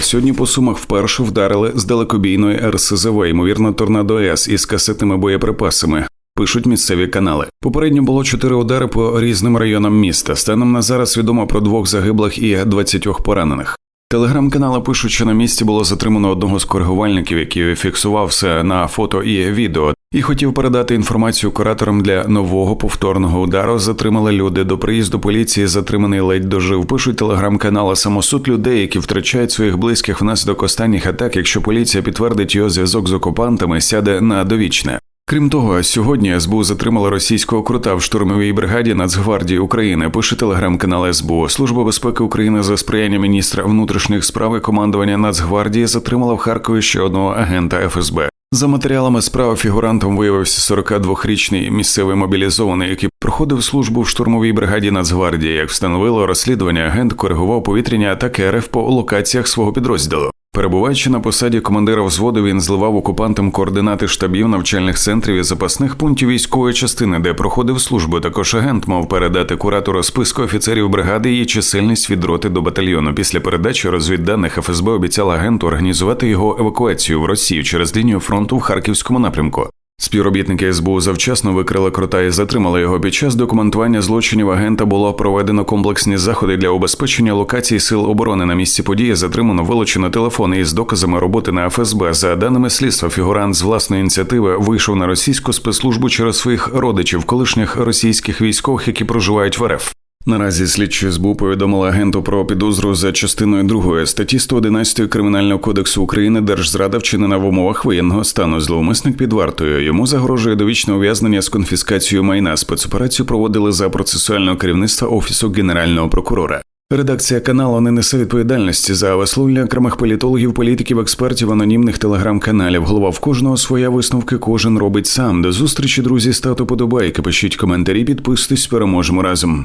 Сьогодні по сумах вперше вдарили з далекобійної РСЗВ, ймовірно, торнадо С із касетними боєприпасами. Пишуть місцеві канали. Попередньо було чотири удари по різним районам міста. Станом на зараз відомо про двох загиблих і 20 поранених. Телеграм-канали пишуть, що на місці було затримано одного з коригувальників, який фіксував все на фото і відео, і хотів передати інформацію кураторам для нового повторного удару. Затримали люди до приїзду поліції. Затриманий ледь дожив. Пишуть телеграм-канали самосуд людей, які втрачають своїх близьких внаслідок останніх атак. Якщо поліція підтвердить його зв'язок з окупантами, сяде на довічне. Крім того, сьогодні СБУ затримала російського крута в штурмовій бригаді Нацгвардії України. Пише телеграм-канал СБУ. Служба безпеки України за сприяння міністра внутрішніх справ і командування Нацгвардії затримала в Харкові ще одного агента ФСБ. За матеріалами справи фігурантом виявився 42-річний місцевий мобілізований, який проходив службу в штурмовій бригаді Нацгвардії. Як встановило розслідування, агент коригував повітряні атаки РФ по локаціях свого підрозділу. Перебуваючи на посаді командира взводу, він зливав окупантам координати штабів навчальних центрів і запасних пунктів військової частини, де проходив службу. Також агент мав передати куратору списку офіцерів бригади її чисельність від роти до батальйону. Після передачі розвідданих ФСБ обіцяла агенту організувати його евакуацію в Росію через лінію фронту в харківському напрямку. Співробітники СБУ завчасно викрили крота і затримали його. Під час документування злочинів агента було проведено комплексні заходи для убезпечення локацій сил оборони. На місці події затримано вилучено телефони із доказами роботи на ФСБ. За даними слідства, фігурант з власної ініціативи вийшов на російську спецслужбу через своїх родичів, колишніх російських військових, які проживають в РФ. Наразі слідчі СБУ повідомили агенту про підозру за частиною 2 статті 111 Кримінального кодексу України Держзрада вчинена в умовах воєнного стану. Зловмисник під вартою. Йому загрожує довічне ув'язнення з конфіскацією майна. Спецоперацію проводили за процесуального керівництва офісу генерального прокурора. Редакція каналу не несе відповідальності за висловлення окремих політологів, політиків, експертів, анонімних телеграм-каналів. Голова в кожного своя висновки, кожен робить сам. До зустрічі, друзі, ставте подобайки, пишіть коментарі, підписуйтесь, переможемо разом.